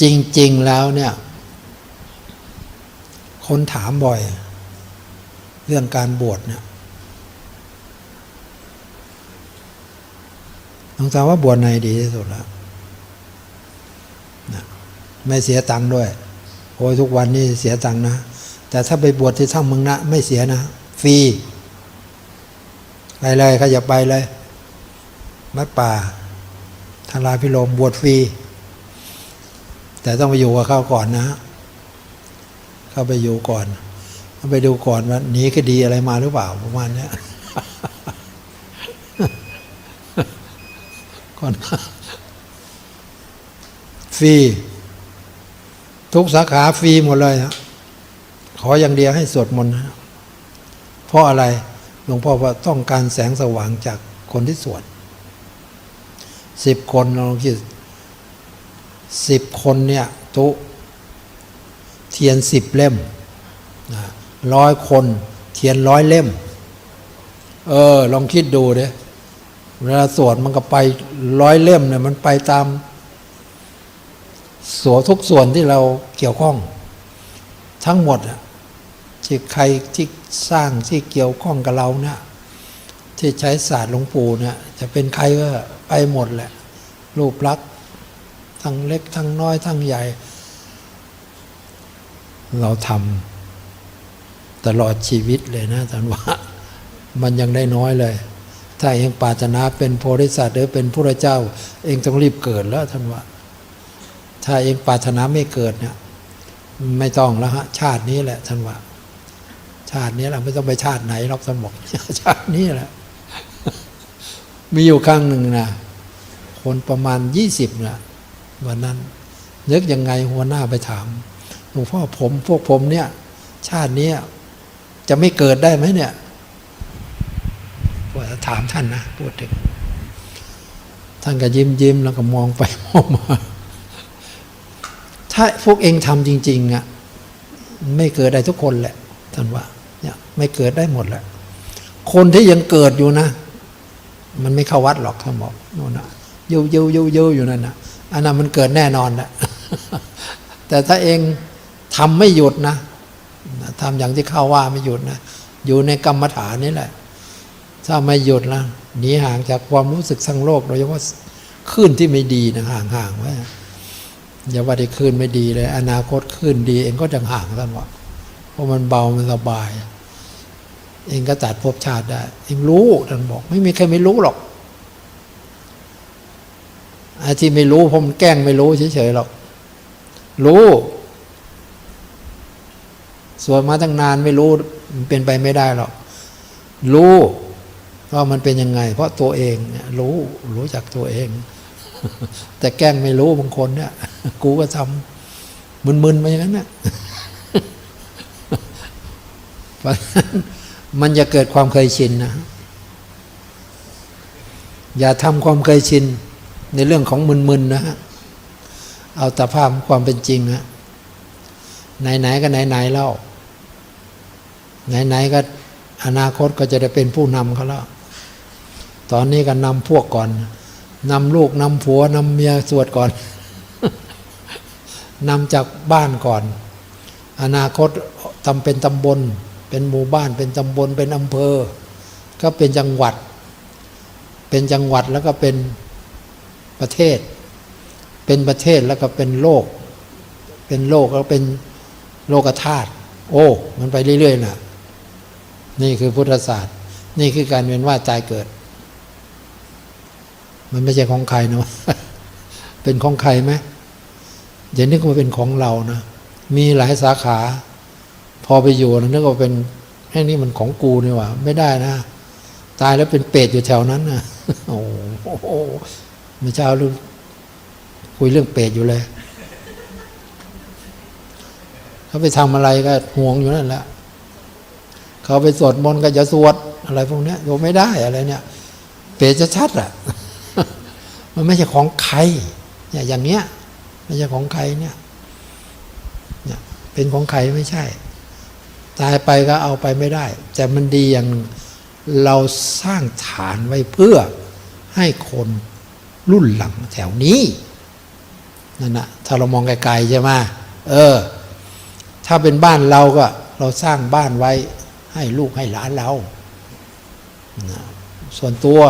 จริง ๆ แล้วเนี่ย คนถามบ่อย เรื่องการบวชเนี่ยลองถามว่าบวชในดีที่สุดแล้วนะไม่เสียตังค์ด้วย โอ้ยทุกวันนี้เสียตังค์นะ แต่ถ้าไปบวชที่ถ้ำเมืองนะ ไม่เสียนะ ฟรี ไปเลยขยับไปเลยวัดป่าทาราพิโรมบวชฟรี แต่ต้องไปอยู่กับเขาก่อนนะ เข้าไปอยู่ก่อนเข้าไปดูก่อนว่าหนีคดีอะไรมาหรือเปล่าประมาณนี้ก่อนฟรีทุกสาขาฟรีหมดเลยนะขออย่างเดียวให้สวดมนต์นะเพราะอะไรหลวงพ่อว่าต้องการแสงสว่างจากคนที่สวดสิบคนเราลองคิด สิบคนเนี่ยทุเทียนสิบเล่มร้อยคนเทียนร้อยเล่ม เออ ลองคิดดูเด้เวลาสวดมันก็ไปร้อยเล่มเนี่ยมันไปตามส่วนทุกส่วนที่เราเกี่ยวข้อง ทั้งหมดอะที่ใครที่สร้างที่เกี่ยวข้องกับเราเนี่ยที่ใช้ศาสตร์หลวงปู่เนี่ยจะเป็นใครก็ไปหมดแหละรูปลักษณ์ ทั้งเล็กทั้งน้อยทั้งใหญ่ เราทำตลอดชีวิตเลยนะท่านว่ามันยังได้น้อยเลย ถ้าเองปรารถนาเป็นโพธิสัตว์หรือเป็นพระเจ้า เองต้องรีบเกิดแล้วท่านว่า ถ้าเองปรารถนาไม่เกิดเนี่ยไม่ต้องแล้วฮะชาตินี้แหละท่านว่า ชาตินี้แหละไม่ต้องไปชาติไหนหรอกท่านบอกชาตินี้แหละ มีอยู่ครั้งหนึ่งนะคนประมาณยี่สิบนะ วันนั้น นึกยังไงหัวหน้าไปถามหลวงพ่อผมพวกผมเนี่ย ชาตินี้จะไม่เกิดได้ไหมเนี่ยว่าถามท่านนะพูดถึง ท่านก็ยิ้มยิ้มแล้วก็มองไปมองมา ถ้าพวกเองทำจริง ๆอะไม่เกิดได้ทุกคนแหละ ท่านว่า เนี่ย ไม่เกิดได้หมดแหละ คนที่ยังเกิดอยู่นะ มันไม่เข้าวัดหรอกท่านบอกโน่นนะเยูเยูเยูเยูอยู่นั่นนะ อันนั้นมันเกิดแน่นอนแหละแต่ถ้าเองทำไม่หยุดนะทำอย่างที่เข้าว่าไม่หยุดนะ อยู่ในกรรมฐานนี่แหละ ถ้าไม่หยุดนะหนีห่างจากความรู้สึกสังโลกโดยเฉพาะคลื่นที่ไม่ดีนะห่างๆไว้อย่าว่าได้คลื่นไม่ดีเลย อนาคตคลื่นดี เองก็จะห่างท่านว่าเพราะมันเบามันสบาย เองก็ตัดภพชาติได้ เองรู้ท่านบอก ไม่มีใครไม่รู้หรอก ไอ้ที่ไม่รู้ผมแกล้งไม่รู้เฉยๆหรอกรู้สวนมาตั้งนานไม่รู้มันเป็นไปไม่ได้หรอกรู้ว่ามันเป็นยังไง เพราะตัวเองรู้รู้จักตัวเอง แต่แกล้งไม่รู้บางคนเนี่ย กูก็ทำมึนๆมาอย่างนั้นเนี่ยเพราะมันจะเกิดความเคยชินนะ อย่าทำความเคยชิน ในเรื่องของมึนๆนะฮะเอาแต่ภาพความเป็นจริงฮะไหนๆก็ไหนๆเล่าไหนๆก็อนาคตก็จะได้เป็นผู้นำเขาแล้ว ตอนนี้ก็นำพวกก่อนนำลูกนำผัวนำเมียสวดก่อนนำจากบ้านก่อน อนาคตทำเป็นตำบล เป็นหมู่บ้านเป็นตำบลเป็นอำเภอ ก็เป็นจังหวัด เป็นจังหวัดแล้วก็เป็น ประเทศ เป็นประเทศแล้วก็เป็นโลก เป็นโลกแล้วเป็นโลกธาตุโอ้ มันไปเรื่อยๆนะนี่คือพุทธศาสตร์ นี่คือการเวียนว่ายตายเกิด มันไม่ใช่ของใครนะเป็นของใครไหมอย่านึกว่าเป็นของเรานะ มีหลายสาขา พอไปอยู่แล้วนึกว่าเป็นแค่นี้มันของกูนี่หว่า ไม่ได้นะ ตายแล้วเป็นเปรตอยู่แถวนั้นนะโอ้โห เมื่อเช้าลูกคุยเรื่องเปรตอยู่เลย เขาไปทำอะไรก็ห่วงอยู่นั่นแหละ เขาไปสวดมนต์ก็จะสวดอะไรพวกนี้โยไม่ได้อะไรเนี่ย เปรตจะชัดอะ มันไม่ใช่ของใคร เนี่ยอย่างเนี้ยไม่ใช่ของใครเนี่ย เนี่ย เป็นของใครไม่ใช่ ตายไปก็เอาไปไม่ได้ แต่มันดีอย่างเราสร้างฐานไว้เพื่อให้คน รุ่นหลังแถวนี้นั่นนะถ้าเรามองไกลๆใช่ไหมเออ ถ้าเป็นบ้านเราก็ เราสร้างบ้านไว้ให้ลูกให้หลานเรานะส่วนตัว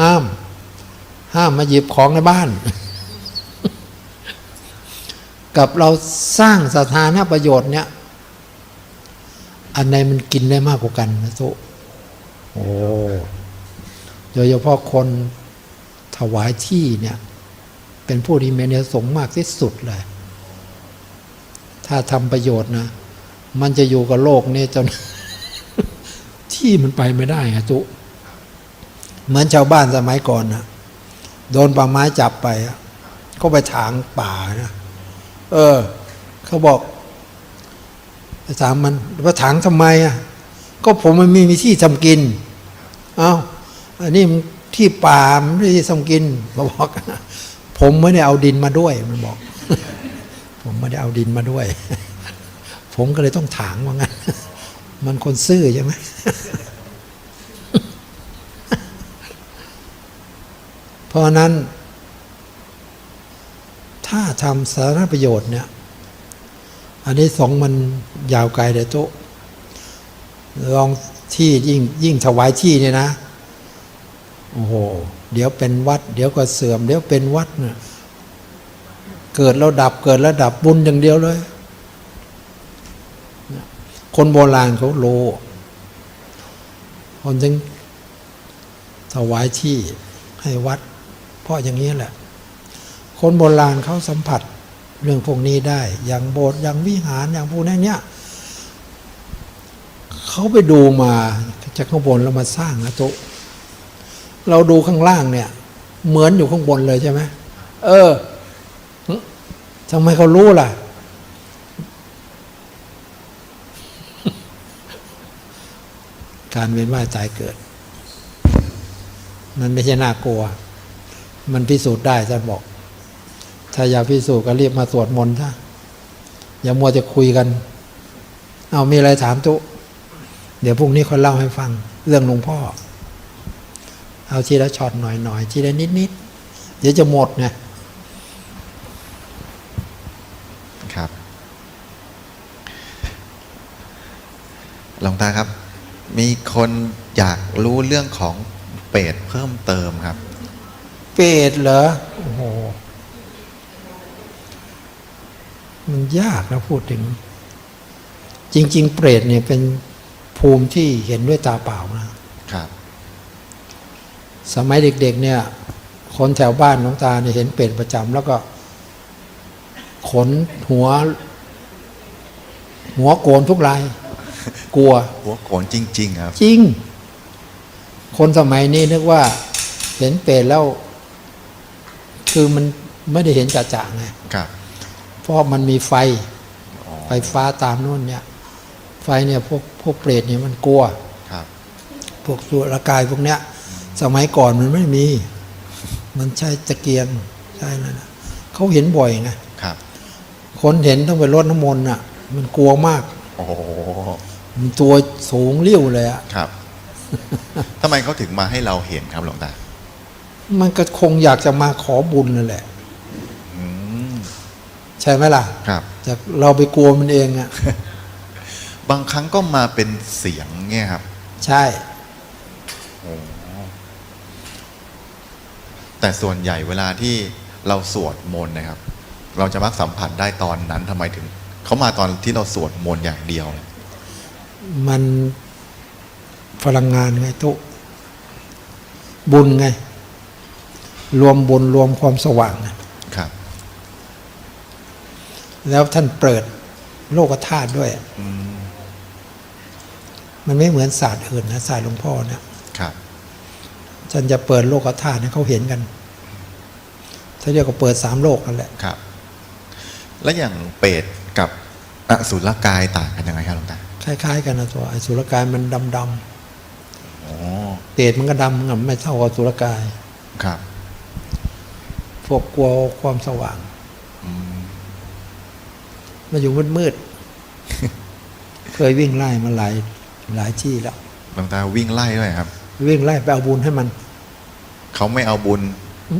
ห้าม ห้ามมาหยิบของในบ้าน กับเราสร้างสถานะประโยชน์เนี่ย อันไหนมันกินได้มากกว่ากันนะทุโอ้โดยเฉพาะคน ถวายที่เนี่ย เป็นผู้ที่มีเนยสงส์มากที่สุดเลย ถ้าทำประโยชน์นะ มันจะอยู่กับโลกนี้จนที่มันไปไม่ได้ไงจุเหมือนชาวบ้านสมัยก่อนนะโดนป่าไม้จับไปก็ไปถางป่านะเออ เขาบอกถามมันว่าถางทำไมอะก็ผมมันไม่มีที่ทำกิน เอ้าอันนี้มัน ที่ป่ามไม่ได้ที่ทำกินมาบอกผมไม่ได้เอาดินมาด้วย มันบอก ผมไม่ได้เอาดินมาด้วย ผมก็เลยต้องถางว่างั้น มันคนซื่อใช่ไหมเพราะนั้น ถ้าทำสาธารณประโยชน์เนี่ย อันนี้สองมันยาวไกลเลยโต๊ลองที่ยิ่งยิ่งถวายที่เนี่ยนะ โอ้โห เดี๋ยวเป็นวัด เดี๋ยวก็เสื่อม เดี๋ยวเป็นวัดเนี่ยเกิดแล้วดับเกิดแล้วดับบุญอย่างเดียวเลย คนโบราณเขาโลคนจึงถวายที่ให้วัด เพราะอย่างนี้แหละ คนโบราณเขาสัมผัสเรื่องพวกนี้ได้ อย่างโบสถ์อย่างวิหารอย่างพวกนั้นเนี่ยเขาไปดูมาจากข้างบนแล้วมาสร้างนะตุ เราดูข้างล่างเนี่ย เหมือนอยู่ข้างบนเลยใช่ไหมเออทำไมเขารู้ล่ะ การเวียนว่ายตายเกิด มันไม่ใช่น่ากลัว มันพิสูจน์ได้ท่านบอก ถ้าอยากพิสูจน์ก็รีบมาสวดมนต์ถ้าอย่ามัวจะคุยกัน เอามีอะไรถามตุ เดี๋ยวพรุ่งนี้ค่อยเล่าให้ฟัง เรื่องหลวงพ่อ เอาทีละช็อตหน่อยหน่อยทีละนิดนิดเดี๋ยวจะหมดไงครับหลวงตาครับ มีคนอยากรู้เรื่องของเปรตเพิ่มเติมครับ เปรตเหรอโอ้โหมันยากนะพูดถึง จริง ๆ เปรตเนี่ยเป็นภูมิที่เห็นด้วยตาเปล่านะครับ สมัยเด็กๆเนี่ยคนแถวบ้านน้องตาเนี่ยเห็นเป็ดประจำแล้วก็ ขนหัว หัวโกนทุกราย กลัว หัวโขนจริง ๆ ครับ จริง คนสมัยนี้นึกว่า เห็นเป็ดแล้ว คือมันไม่ได้เห็นจ่าๆไงครับ เพราะมันมีไฟอ๋อไฟฟ้าตามนู่นเนี่ย ไฟเนี่ยพวกพวกเปรตเนี่ยมันกลัว ครับ พวกสุรกายพวกเนี้ย สมัยก่อนมันไม่มี มันใช้ตะเกียงใช่นั่นน่ะเขาเห็นบ่อยไงครับ คนเห็นต้องไปรดน้ำมนต์อะ มันกลัวมาก โอ้โหมันตัวสูงเลี้ยวเลยอะครับทำไมเขาถึงมาให้เราเห็นครับหลวงตา มันก็คงอยากจะมาขอบุญนั่นแหละอืมใช่ไหมล่ะ ครับแต่เราไปกลัวมันเองอะบางครั้งก็มาเป็นเสียงเนี่ยครับ ใช่ แต่ส่วนใหญ่เวลาที่เราสวดมนต์นะครับ เราจะมักสัมผัสได้ตอนนั้นทำไมถึงเขามาตอนที่เราสวดมนต์อย่างเดียว มันพลังงานไงตุบุญไง รวมบุญรวมความสว่างไงครับ แล้วท่านเปิดโลกธาตุด้วยอืมมันไม่เหมือนศาสตร์อื่นนะศาสตร์หลวงพ่อเนี่ยครับ ท่านจะเปิดโลกธาตุให้เขาเห็นกันถ้าเรียกว่าเปิดสามโลกนั่นแหละครับ แล้วอย่างเปรตกับอสุรกายต่างกันยังไงครับหลวงตาคล้าย ๆ กันนะตัวไอสุรกายมันดำอ๋อๆเปรตมันก็ดำอะไม่เท่ากับสุรกายครับ พวกกลัวความสว่างอืมมาอยู่มืดๆเคยวิ่งไล่มาหลายหลายที่แล้วหลวงตาวิ่งไล่ด้วยครับ วิ่งไล่ไปเอาบุญให้มัน เขาไม่เอาบุญ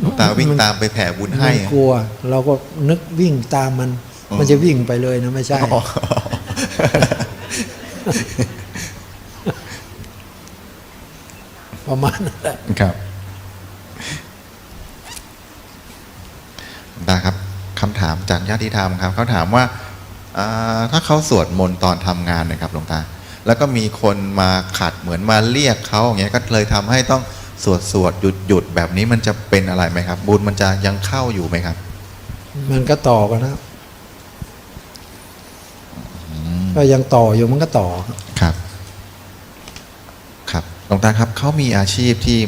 หลวงตาวิ่งตามไปแผ่บุญให้มันกลัว เราก็นึกวิ่งตามมันอ๋อมันจะวิ่งไปเลยนะไม่ใช่อ๋อประมาณนั้นแหละครับหลวงตาครับคำถามจากญาติธรรมครับเขาถามว่าอ่าถ้าเขาสวดมนต์ตอนทำงานนะครับหลวงตา แล้วก็มีคนมาขัดเหมือนมาเรียกเขาอย่างเงี้ยก็เลยทำให้ต้องสวดสวดหยุดหยุดแบบนี้มันจะเป็นอะไรไหมครับ บุญมันจะยังเข้าอยู่ไหมครับ มันก็ต่อกันนะก็ยังต่ออยู่มันก็ต่อครับ ครับหลวงตาครับเขามีอาชีพที่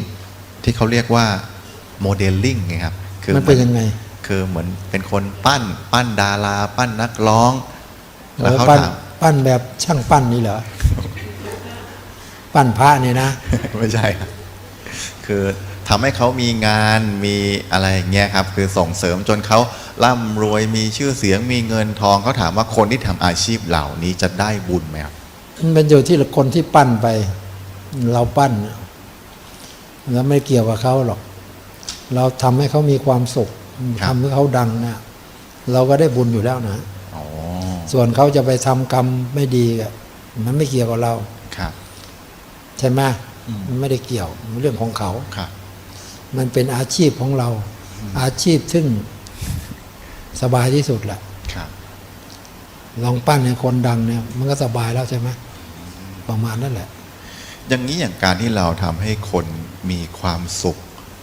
ที่เขาเรียกว่าโมเดลลิ่งไงครับมันเป็นยังไง คือเหมือนเป็นคนปั้น ปั้นดารา ปั้นนักร้อง แล้วเขาปั้นถามปั้นแบบช่างปั้นนี่เหรอ ปั้นพระเนี่ยนะ ไม่ใช่ครับ คือทำให้เขามีงานมีอะไรอย่างเงี้ยครับ คือส่งเสริมจนเขาร่ำรวยมีชื่อเสียงมีเงินทองเขาถามว่าคนที่ทำอาชีพเหล่านี้จะได้บุญไหมครับมันเป็นอยู่ที่คนที่ปั้นไป เราปั้น แล้วไม่เกี่ยวกับเขาหรอก เราทำให้เขามีความสุขครับทำให้เขาดังเนี่ยเราก็ได้บุญอยู่แล้วนะอ๋อส่วนเขาจะไปทำกรรมไม่ดีอะมันไม่เกี่ยวกับเราครับ ใช่ไหมอืมมันไม่ได้เกี่ยวมันเรื่องของเขาครับ มันเป็นอาชีพของเรา อาชีพซึ่งสบายที่สุดแหละครับลองปั้นให้คนดังเนี่ย มันก็สบายแล้วใช่ไหมประมาณนั่นแหละ อย่างนี้อย่างการที่เราทำให้คนมีความสุข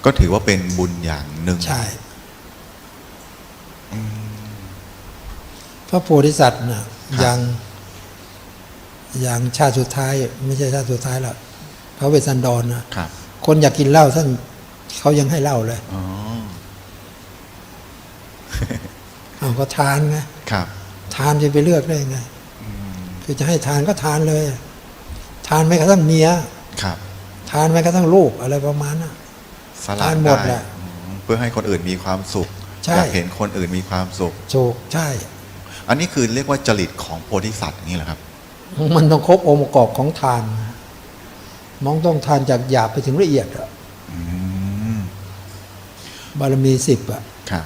ก็ถือว่าเป็นบุญอย่างหนึ่งใช่พระโพธิสัตว์น่ะอย่างอย่างชาติสุดท้าย ไม่ใช่ชาติสุดท้ายหรอก พระเวสสันดรนะครับ คนอยากกินเหล้าท่านเขายังให้เหล้าเลยอ๋อเอาก็ทานไงครับ ทานจะไปเลือกได้ไงอืมคือจะให้ทานก็ทานเลย ทานแม้กระทั่งเมียครับ ทานแม้กระทั่งลูกอะไรประมาณน่ะสละทานหมดแหละอืมเพื่อให้คนอื่นมีความสุขใช่อยากเห็นคนอื่นมีความสุขโชคใช่ อันนี้คือเรียกว่าจริตของโพธิสัตว์อย่างนี้เหรอครับ มันต้องครบองค์ประกอบของทาน มองต้องทานจากหยาบไปถึงละเอียดอะอืมบารมีสิบอะครับ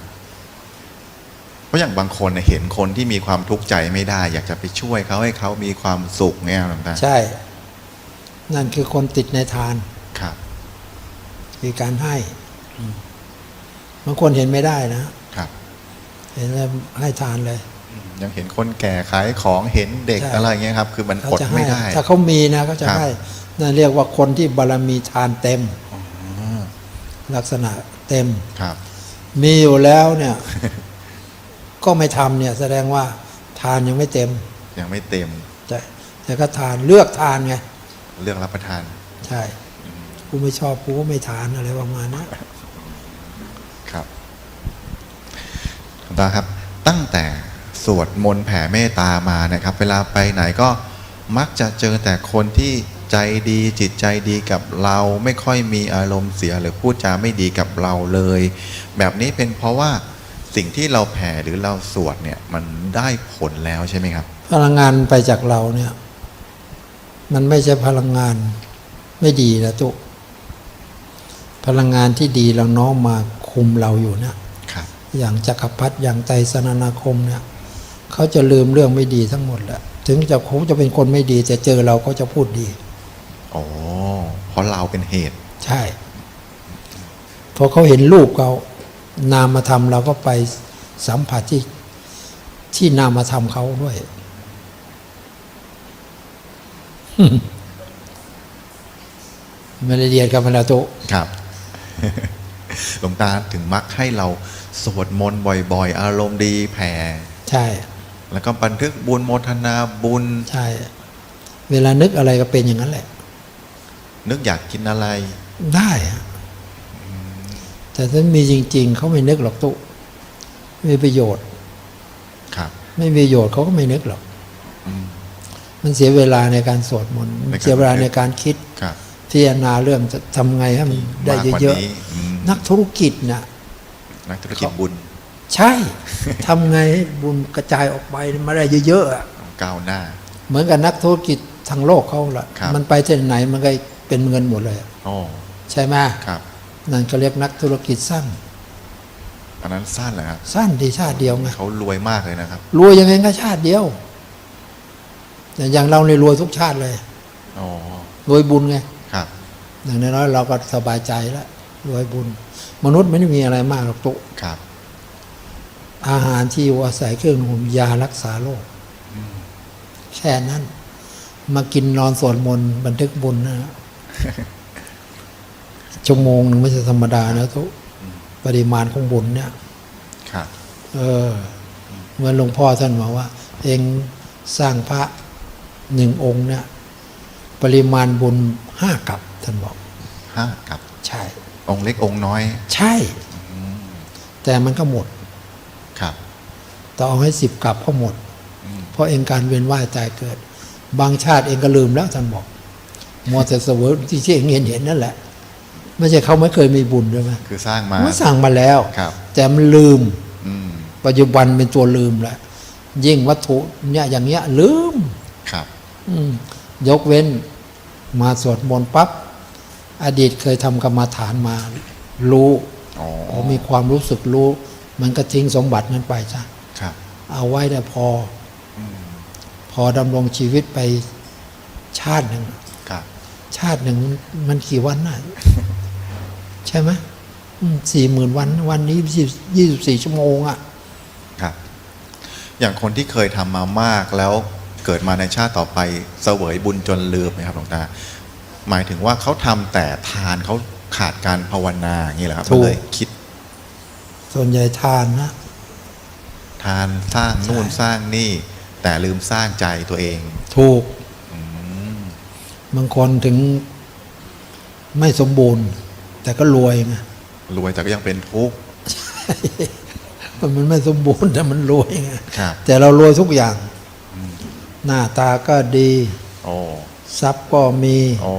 เพราะอย่างบางคนเนี่ยเห็นคนที่มีความทุกข์ใจไม่ได้ อยากจะไปช่วยเขาให้เขามีความสุขเนี่ยหลวงตาใช่ นั่นคือคนติดในทานครับ คือการให้บางคนเห็นไม่ได้นะครับ เห็นแล้วให้ทานเลยยังเห็นคนแก่ขายของเห็นเด็กใช่อะไรเงี้ยครับ คือมันเขาอดจะให้ไม่ได้ ถ้าเขามีนะเขาจะครับให้ นั่นเรียกว่าคนที่บารมีทานเต็มอ๋อลักษณะเต็มครับ มีอยู่แล้วเนี่ย ก็ไม่ทำเนี่ย แสดงว่าทานยังไม่เต็ม ยังไม่เต็มแต่แต่ก็ทานเลือกทานไงเรื่องรับประทาน ใช่กูไม่ชอบกูก็ไม่ทานอะไรประมาณนั้นครับหลวงตาครับ ตั้งแต่สวดมนต์แผ่เมตตามานะครับ เวลาไปไหนก็มักจะเจอแต่คนที่ ใจดีจิตใจดีกับเราไม่ค่อยมีอารมณ์เสียหรือพูดจาไม่ดีกับเราเลย แบบนี้เป็นเพราะว่าสิ่งที่เราแผ่หรือเราสวดเนี่ยมันได้ผลแล้วใช่ไหมครับ พลังงานไปจากเราเนี่ยมันไม่ใช่พลังงานไม่ดีนะตุพลังงานที่ดีเราน้อมมาคุมเราอยู่เนี่ยครับอย่างจักรพรรดิอย่างไตรสนานาคมเนี่ยเขาจะลืมเรื่องไม่ดีทั้งหมดแหละถึงจะเขาจะเป็นคนไม่ดีแต่เจอเราก็จะพูดดี อ๋อเพราะเราเป็นเหตุ ใช่ พอเขาเห็นรูปเขานามธรรมเราก็ไปสัมผัสที่ที่นามธรรมเขาด้วยไม่ละเอียดกันมาแล้วตุครับหลวงตาถึงมักให้เราสวดมนต์บ่อย ๆ อารมณ์ดีแผ่ ใช่ แล้วก็บันทึกบุญโมทนาบุญ ใช่ เวลานึกอะไรก็เป็นอย่างนั้นแหละ นึกอยากกินอะไร ได้อะแต่ถ้ามีจริง ๆ เขาไม่นึกหรอกตุไม่มีประโยชน์ ครับ ไม่มีประโยชน์เขาก็ไม่นึกหรอกอืมมันเสียเวลาในการสวดมนต์ในการเสียเวลาในการคิดครับพิจารณาเรื่องจะทำไงให้มันได้มากกว่าเยอะนี้อืมๆนักธุรกิจน่ะนักธุรกิจบุญ ใช่ทำไงให้บุญกระจายออกไปมาได้เยอะๆอะก้าวหน้า เหมือนกับนักธุรกิจทางโลกเขาละครับมันไปที่ไหนมันก็ เป็นเงินหมดเลยโอ้ใช่ไหมครับ นั่นก็เรียกนักธุรกิจสั้นอันนั้นสั้นเหรอครับสั้นดีชาติเดียวไงเขารวยมากเลยนะครับ รวยยังไงก็ชาติเดียวแต่อย่างเราเนี่ยรวยทุกชาติเลยอ๋อรวยบุญไงครับอย่างน้อยๆเราก็สบายใจแล้วรวยบุญ มนุษย์ไม่ได้มีอะไรมากหรอกตุครับ อาหารที่อยู่อาศัยเครื่องนุ่มยารักษาโรคแค่นั้น มากินนอนสวดมนต์บันทึกบุญนะฮะ ชั่วโมงหนึ่งไม่ใช่ธรรมดานะทุกปริมาณของบุญเนี่ยครับเออเหมื่อนหลวงพ่อท่านบอกว่า เองสร้างพระหนึ่งองค์เนี่ยปริมาณบุญห้ากับท่านบอกห้ากับ ใช่ องค์เล็กองค์น้อย ใช่ แต่มันก็หมด ครับต่อเอาให้สิบกับก็หมดอืมเพราะเองการเวียนว่ายตายเกิด บางชาติเองก็ลืมแล้วท่านบอก มัวแต่เสวยที่ที่เองเห็นเห็นนั่นแหละไม่ใช่เขาไม่เคยมีบุญใช่ไหมคือสร้างมามันสั่งมาแล้วครับแต่มันลืมอืมปัจจุบันเป็นตัวลืมแล้วยิ่งวัตถุเนี่ยอย่างเงี้ยลืมครับ อืมยกเว้นมาสวดมนต์ปั๊บอดีตเคยทำกรรมฐานมา รู้อ๋อพอมีความรู้สึกรู้ มันก็ทิ้งสมบัตินั้นไปจ้ะครับ เอาไว้แต่พออืมพอดำรงชีวิตไปชาติหนึ่งครับ ชาติหนึ่งมันมันกี่วันน่ะใช่ไหมสี่หมื่นวัน วันนี้ยี่สิบสี่ชั่วโมงอะครับ อย่างคนที่เคยทำมามากแล้วเกิดมาในชาติต่อไปเสวยบุญจนลืมไหมครับหลวงตา หมายถึงว่าเขาทำแต่ทานเขาขาดการภาวนาอย่างนี้แหละครับถูกก็เลยคิด ส่วนใหญ่ทานนะ ทานสร้างนู่นใช่สร้างนี่ แต่ลืมสร้างใจตัวเอง ถูกอืม บางคนถึงไม่สมบูรณ์ แต่ก็รวยไงรวยแต่ก็ยังเป็นทุกข์มันไม่สมบูรณ์แต่มันรวยไงครับแต่เรารวยทุกอย่าง หน้าตาก็ดีโอ้ทรัพย์ก็มีโอ้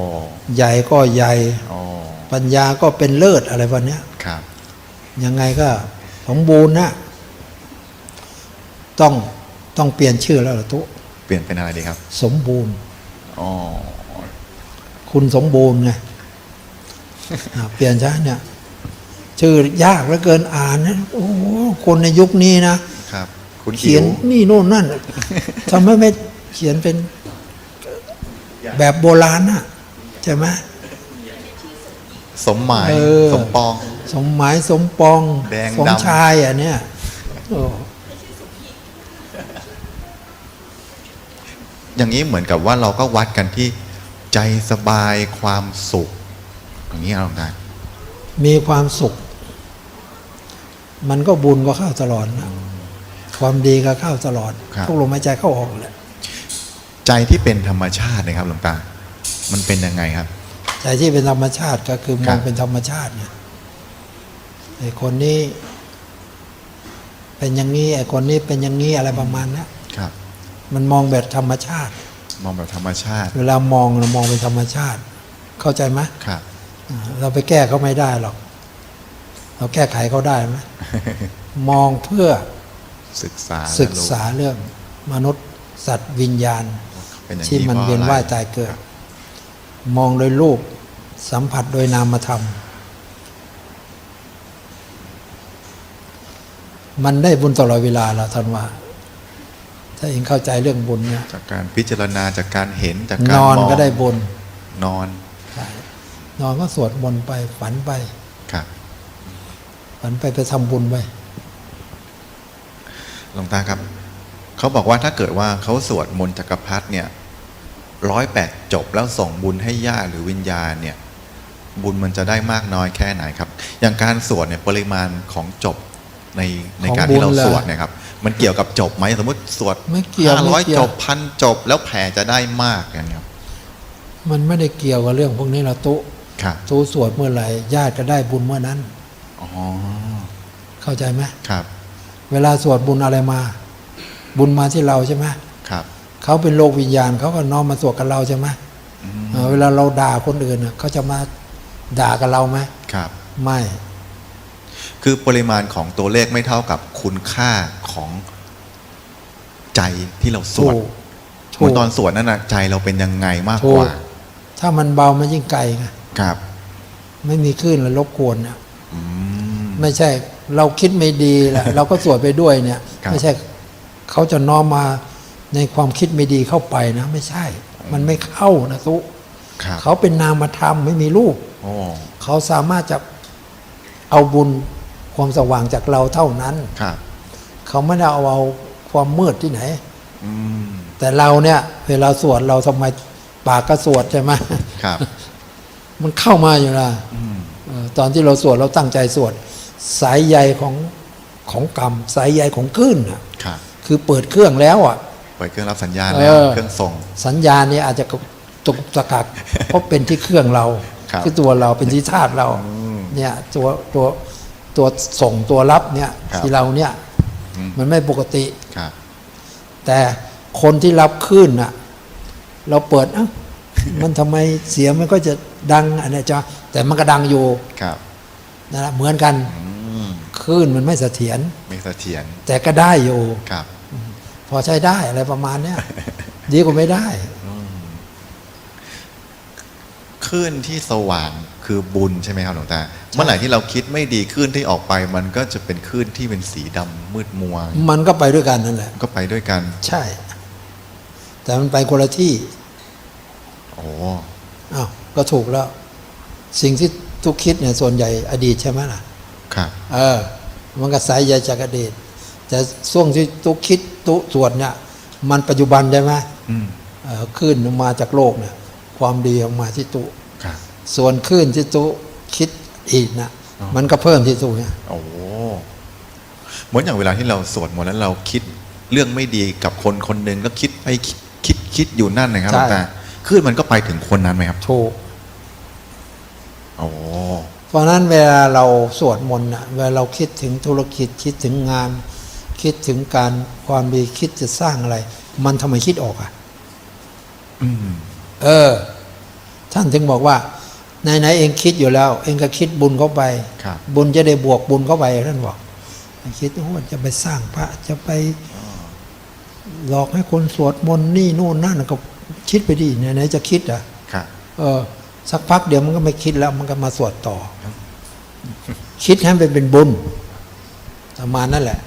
ใหญ่ก็ใหญ่โอ้ปัญญาก็เป็นเลิศอะไรวันเนี้ยครับยังไงก็สมบูรณ์นะ ต้องต้องเปลี่ยนชื่อแล้วล่ะทุกเปลี่ยนเป็นอะไรดีครับ สมบูรณ์อ๋อ คุณสมบูรณ์ไงอะเปลี่ยนซะเนี่ย ชื่อยากเหลือเกินอ่านนะโอ้โหคนในยุคนี้นะครับ คุณเขีอิ๋ยนวนี่โน่นนั่นทำไมไม่เขียนเป็นแบบโบราณน่ะใช่ไหมสมหมายเออสมปอง สมหมายสมปองแดงสมดำชายอะเนี่ยโอ้อย่างนี้เหมือนกับว่าเราก็วัดกันที่ ใจสบายความสุข อย่างนี้เอาหลวงตามีความสุข มันก็บุญก็เข้าตลอดนะความดีก็เข้าตลอดทุกลมหายใจเข้าออกแหละใจที่เป็นธรรมชาตินะครับหลวงตา มันเป็นยังไงครับ ใจที่เป็นธรรมชาติก็คือมครัองบเป็นธรรมชาติเนี่ยไอ้คนนี้ เป็นอย่างนี้ไอ้คนนี้เป็นอย่างนี้อะไรประมาณเนี้ยครับ มันมองแบบธรรมชาติ มองแบบธรรมชาติ เวลามองเรามองเป็นธรรมชาติ เข้าใจไหมครับอ่าเราไปแก้เขาไม่ได้หรอก เราแก้ไขเขาได้ไหมมองเพื่อศึกษาศึกษาและเรื่องมนุษย์สัตว์วิญญาณรู้เป็นอย่างที่มันพระเวียนอะไรว่ายตายเกิด มองโดยรูปสัมผัสโดยนามธรรม มันได้บุญตลอดเวลาแล้วท่านว่า ถ้าเองเข้าใจเรื่องบุญเนี่ยจากการพิจารณาจากการเห็นจากนการอนมองก็ได้บุญนอนใช่นอนก็สวดมนต์ไปฝันไปครับฝันไปไปทำบุญไปหลวงตาครับ เขาบอกว่าถ้าเกิดว่าเขาสวดมนต์จักรพรรดิเนี่ยร้อยแปดจบแล้วส่งบุญให้ญาติหรือวิญญาณเนี่ย บุญมันจะได้มากน้อยแค่ไหนครับ อย่างการสวดเนี่ยปริมาณของจบ ในในการที่เราสวดเนะครับมันเกี่ยวกับจบไหมสมมติสวดไม่เกี่ยวห้าร้อยไม่เกี่ยวจบพันจบแล้วแผ่จะได้มากอย่างเงี้ยครับมันไม่ได้เกี่ยวกับเรื่องพวกนี้เราตุครับตุสวดเมื่อไหร่ญาติก็ได้บุญเมื่อนั้นอ๋อเข้าใจไหมครับ เวลาสวดบุญอะไรมา บุญมาที่เราใช่ไหมครับเขาเป็นโลกวิญญาณเขาก็น้อมมาสวดกับเราใช่ไหมอืมเออเวลาเราด่าคนอื่นน่ะเขาจะมาด่ากับเราไหมครับ ไม่ คือปริมาณของตัวเลขไม่เท่ากับคุณค่าของใจที่เราสถูวดกเหถูมือกนตอนสวดนั่นนะใจเราเป็นยังไงมากถูกกว่า ถ้ามันเบามันยิ่งไกลไงครับถไม่มีคลื่นและรบกวนนะอืมไม่ใช่ เราคิดไม่ดีแหละเราก็สวดไปด้วยเนี่ยครับไม่ใช่เขาจะน้อมมาในความคิดไม่ดีเข้าไปนะ ไม่ใช่ มันไม่เข้านะทุครับเขาเป็นนามธรรมไม่มีรูปโอ้เขาสามารถจะเอาบุญ ความสว่างจากเราเท่านั้น ครับ เขาไม่ได้เอาเอาความมืดที่ไหน อืม แต่เราเนี่ย เวลาสวดเราทำไมปากก็สวดใช่ไหม ครับ มันเข้ามาอยู่นะอืม เออตอนที่เราสวดเราตั้งใจสวด สายใยของของกรรม สายใยของคลื่นน่ะครับ คือเปิดเครื่องแล้วอะ เปิดเครื่องรับสัญญาณเอแล้วอเครื่องส่ง สัญญาณเนี่ยอาจจะตุกตะกัก เพราะเป็นที่เครื่องเราครับอตัวเราเป็นที่ธาตุเราอืม เนี่ยตัวตัว ตัวส่งตัวรับเนี่ยครับที่เราเนี่ยอืมมันไม่ปกติครับแต่คนที่รับคลื่นน่ะ เราเปิดเอ้ามันทำไมเสียงมันก็จะดังอันเนี้ยจ้ะแต่มันก็ดังอยู่ครับนั่นแหละเหมือนกันอืมคลื่นมันไม่เสถียรไม่เสถียรแต่ก็ได้อยู่ครับ พอใช้ได้อะไรประมาณเนี้ยดีกว่าไม่ได้ค ลื่นที่สว่างคือบุญใช่ไหมครับหลวงตา เมื่อไหร่ที่เราคิดไม่ดีคลื่นที่ออกไป มันก็จะเป็นคลื่นที่เป็นสีดำมืดมัว มันก็ไปด้วยกันนั่นแหละ ก็ไปด้วยกัน ใช่ แต่มันไปคนละที่ โอ้อ้าวก็ถูกแล้ว สิ่งที่ทุกคิดเนี่ยส่วนใหญ่อดีตใช่ไหมล่ะ ครับ เออ มันก็สายใยจากอดีต แต่ช่วงที่ตุกคิดตุสวดเนี่ย มันปัจจุบันใช่ไหมอืมเออคลื่นมาจากโลกเนี่ยความดีออกมาที่ตุครับ ส่วนคลื่นที่ตุคิดอีกนะอ๋อมันก็เพิ่มที่ตุเนี่ยโอ้เหมือนอย่างเวลาที่เราสวดมนต์แล้วเราคิดเรื่องไม่ดีกับคนคนหนึ่งก็คิดไปคิดคิดคิดอยู่นั่นนะครับหลวงตาคลื่นมันก็ไปถึงคนนั้นไหมครับถูกโอ้เพราะฉะนั้นเวลาเราสวดมนต์นะเวลาเราคิดถึงธุรกิจคิดถึงงาน คิดถึงการความดีคิดจะสร้างอะไร มันทำไมคิดออกอะอืมเออ ท่านถึงบอกว่าไหนๆเองคิดอยู่แล้ว เองก็คิดบุญเข้าไปครับบุญจะได้บวกบุญเข้าไปท่านบอก คิดว่าจะไปสร้างพระจะไปหลอกให้คนสวดมนต์นี่นู่นนั่นก็คิดไปดิไหนๆจะคิดอะครับเออ สักพักเดี๋ยวมันก็ไม่คิดแล้ว มันก็มาสวดต่อ คิดให้มันเป็นบุญประมาณนั่นแหละ